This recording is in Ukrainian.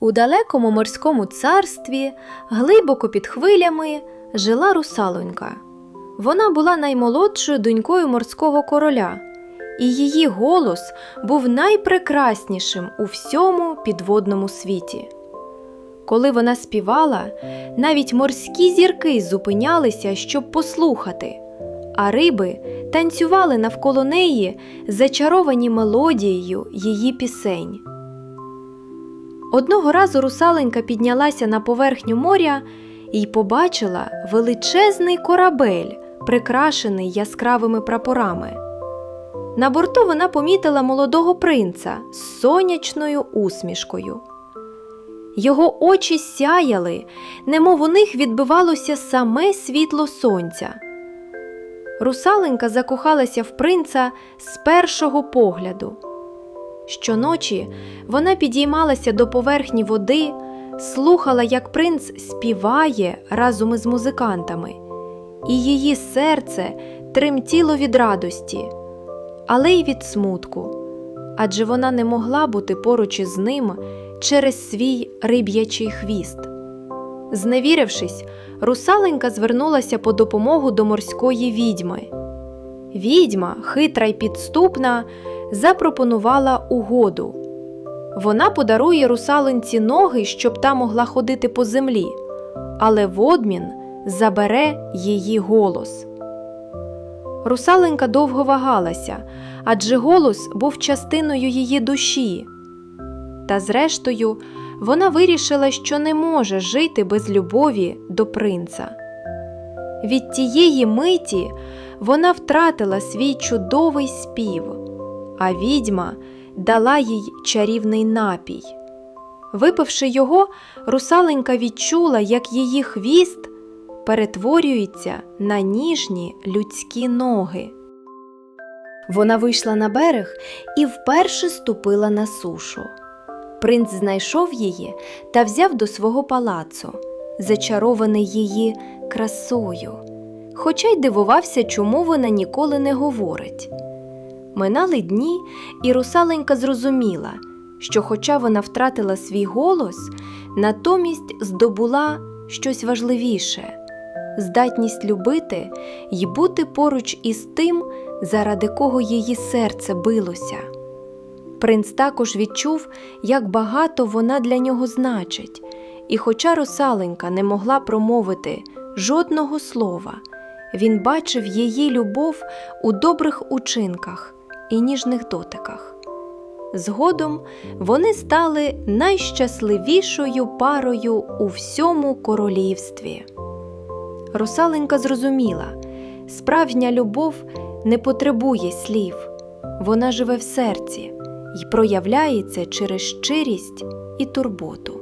У далекому морському царстві, глибоко під хвилями, жила русалонька. Вона була наймолодшою донькою морського короля, і її голос був найпрекраснішим у всьому підводному світі. Коли вона співала, навіть морські зірки зупинялися, щоб послухати, а риби танцювали навколо неї, зачаровані мелодією її пісень. Одного разу русаленька піднялася на поверхню моря і побачила величезний корабель, прикрашений яскравими прапорами. На борту вона помітила молодого принца з сонячною усмішкою. Його очі сяяли, немов у них відбивалося саме світло сонця. Русаленька закохалася в принца з першого погляду. Щоночі вона підіймалася до поверхні води, слухала, як принц співає разом із музикантами, і її серце тремтіло від радості, але й від смутку, адже вона не могла бути поруч із ним через свій риб'ячий хвіст. Зневірившись, русаленька звернулася по допомогу до морської відьми. Відьма, хитра й підступна, запропонувала угоду. Вона подарує русалинці ноги, щоб та могла ходити по землі, але в обмін забере її голос. Русаленька довго вагалася, адже голос був частиною її душі. Та зрештою, вона вирішила, що не може жити без любові до принца. Від тієї миті вона втратила свій чудовий спів, а відьма дала їй чарівний напій. Випивши його, русаленька відчула, як її хвіст перетворюється на ніжні людські ноги. Вона вийшла на берег і вперше ступила на сушу. Принц знайшов її та взяв до свого палацу, зачарований її красою, хоча й дивувався, чому вона ніколи не говорить. Минали дні, і русаленька зрозуміла, що, хоча вона втратила свій голос, натомість здобула щось важливіше здатність любити й бути поруч із тим, заради кого її серце билося. Принц також відчув, як багато вона для нього значить, і, хоча русаленька не могла промовити жодного слова, він бачив її любов у добрих учинках і ніжних дотиках. Згодом вони стали найщасливішою парою у всьому королівстві. Русаленька зрозуміла, справжня любов не потребує слів, вона живе в серці й проявляється через щирість і турботу.